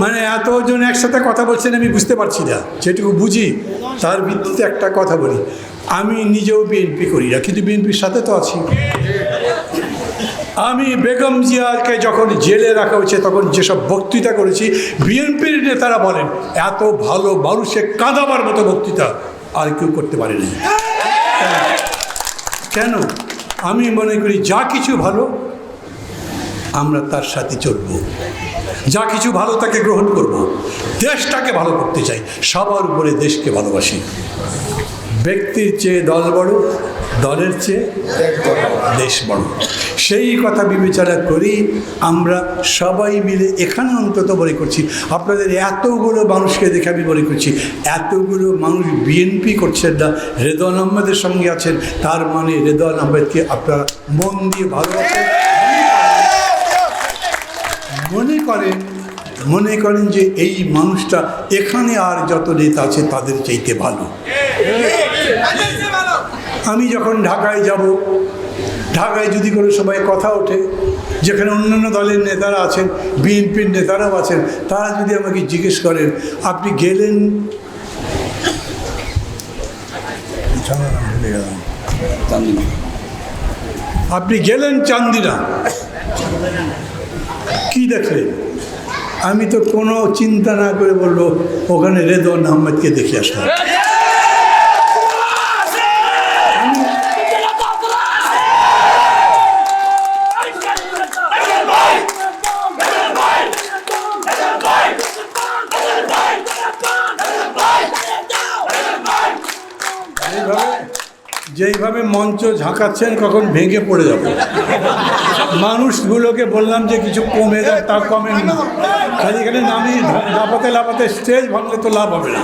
মানে এতজন একসাথে কথা বলছেন আমি বুঝতে পারছি না। যেটুকু বুঝি, তার ভিত্তিতে একটা কথা বলি। আমি নিজেও বিএনপি করি না, কিন্তু বিএনপির সাথে তো আছি। আমি বেগম জিয়াকে যখন জেলে রাখা হয়েছে, তখন যেসব বক্তৃতা করেছি, বিএনপির নেতারা বলেন, এত ভালো মানুষে কাঁদাবার মতো বক্তৃতা আর কেউ করতে পারেনি কেন? আমি মনে করি, যা কিছু ভালো, আমরা তার সাথে চলব। যা কিছু ভালো তাকে গ্রহণ করব। দেশটাকে ভালো করতে চাই। সবার উপরে দেশকে ভালোবাসি। ব্যক্তির চেয়ে দল বড়, দলের চেয়ে দেশ বড়। সেই কথা বিবেচনা করি আমরা সবাই মিলে এখানে অন্তত মনে করছি, আপনাদের এতগুলো মানুষকে দেখে আমি মনে করছি, এতগুলো মানুষ বিএনপি করছেন না, রেদওয়ান আহমেদের সঙ্গে আছেন, তার মানে রেদওয়ান আহমেদকে আপনারা মন দিয়ে ভালোবাসেন। করেন মনে করেন যে এই মানুষটা এখানে আর যত নেতা আছে তাদের চাইতে ভালো আমি যখন ঢাকায় যাব, ঢাকায় যদি কোনো সময় কথা ওঠে, যেখানে অন্যান্য দলের নেতারা আছেন, বিএনপির নেতারাও আছেন, তারা যদি আমাকে জিজ্ঞেস করেন, আপনি গেলেন। আপনি গেলেন চান্দিনা কি দেখলেন আমি তো কোনো চিন্তা না করে বলব ওখানে রেদওয়ান আহমেদকে দেখে আসলাম। যেইভাবে মঞ্চ ঝাঁকাচ্ছেন, কখন ভেঙে পড়ে যাবে। মানুষগুলোকে বললাম যে কিছু কমে যায় তা কমে না। খালি এখানে নামি লাফাতে লাফাতে স্টেজ ভাঙলে তো লাভ হবে না।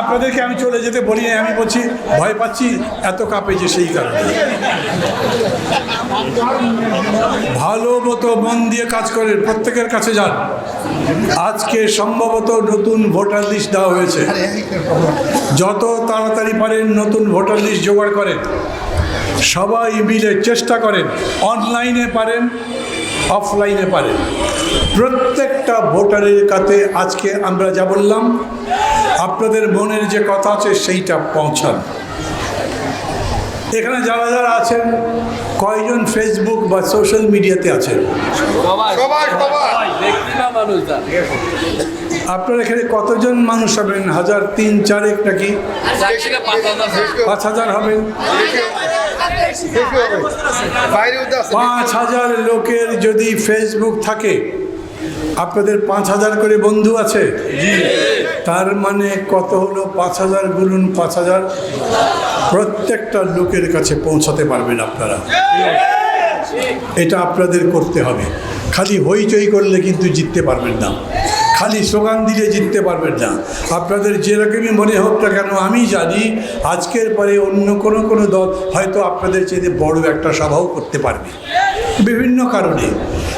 আপনাদেরকে আমি চলে যেতে বলি আমি বলছি, ভয় পাচ্ছি, এত কাঁপেছে সেই কারণে। ভালো মতো মন দিয়ে কাজ করেন, প্রত্যেকের কাছে যান। আজকে সম্ভবত নতুন ভোটার লিস্ট দেওয়া হয়েছে। যত তাড়াতাড়ি পারেন, নতুন ভোটার লিস্ট জোগাড় করেন। সবাই মিলে চেষ্টা করেন, অনলাইনে পারেন, অফলাইনে পারেন। প্রত্যেকটা ভোটারের কাছে আজকে আমরা যা বললাম আপনাদের মনের যে কথা আছে সেইটা পৌঁছান। এখানে যারা যারা আছেন কয়জন ফেসবুক বা সোশ্যাল মিডিয়াতে আছেন? আপনার এখানে কতজন মানুষ হবেন? হাজার তিন চারেক নাকি? পাঁচ হাজার। পাঁচ হাজার হবেন? পাঁচ হাজার লোকের যদি ফেসবুক থাকে আপনাদের পাঁচ হাজার করে বন্ধু আছে? তার মানে কত হলো? পাঁচ হাজার গুলুন পাঁচ হাজার। প্রত্যেকটা লোকের কাছে পৌঁছাতে পারবেন আপনারা। এটা আপনাদের করতে হবে। খালি হইচই করলে কিন্তু জিততে পারবেন না। খালি স্লোগান দিলে জিততে পারবেন না। আপনাদের যেরকমই মনে হোক না কেন আমি জানি আজকের পরে অন্য কোনো কোনো দল হয়তো আপনাদের চেয়ে বড় একটা সভাও করতে পারবে। বিভিন্ন কারণে।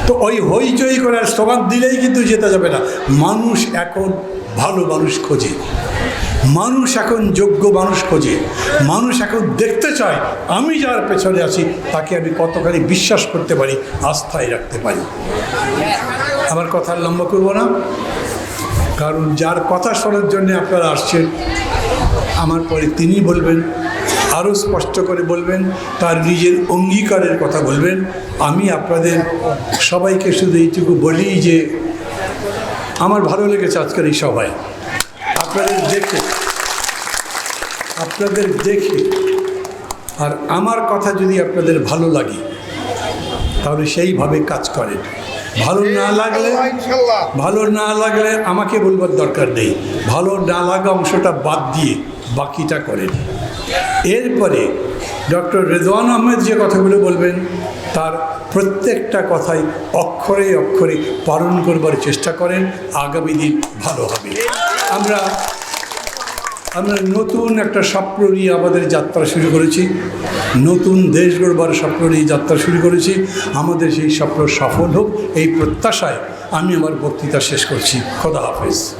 তো ওই হইচই করার স্লোগান দিলেই কিন্তু যেতে যাবে না। মানুষ এখন ভালো মানুষ খোঁজে। মানুষ এখন যোগ্য মানুষ খোঁজে। মানুষ এখন দেখতে চায়, আমি যার পেছনে আছি, তাকে আমি কতখানি বিশ্বাস করতে পারি, আস্থায় রাখতে পারি। আমার কথা লম্বা করব না। কারণ যার কথা শোনার জন্য আপনারা আসছেন, আমার পরে তিনি বলবেন, আরও স্পষ্ট করে বলবেন, তার নিজের অঙ্গীকারের কথা বলবেন আমি আপনাদের সবাইকে শুধু এইটুকু বলি যে আমার ভালো লেগেছে আজকের এই সভায়। আপনাদের দেখে আপনাদের দেখে আর আমার কথা যদি আপনাদের ভালো লাগে তাহলে সেইভাবে কাজ করেন। ভালো না লাগলে ভালো না লাগলে আমাকে বলবার দরকার নেই। ভালো না লাগা অংশটা বাদ দিয়ে বাকিটা করেন। এরপরে ডক্টর রেদওয়ান আহমেদ যে কথাগুলো বলবেন, তার প্রত্যেকটা কথাই অক্ষরে অক্ষরে পালন করবার চেষ্টা করেন, আগামী দিন ভালো হবে। আমরা আমরা নতুন একটা স্বপ্ন নিয়ে আমাদের যাত্রা শুরু করেছি, নতুন দেশ গড়বার স্বপ্ন নিয়ে যাত্রা শুরু করেছি, আমাদের সেই স্বপ্ন সফল হোক, এই প্রত্যাশায় আমি আমার বক্তৃতা শেষ করছি। খোদা হাফেজ।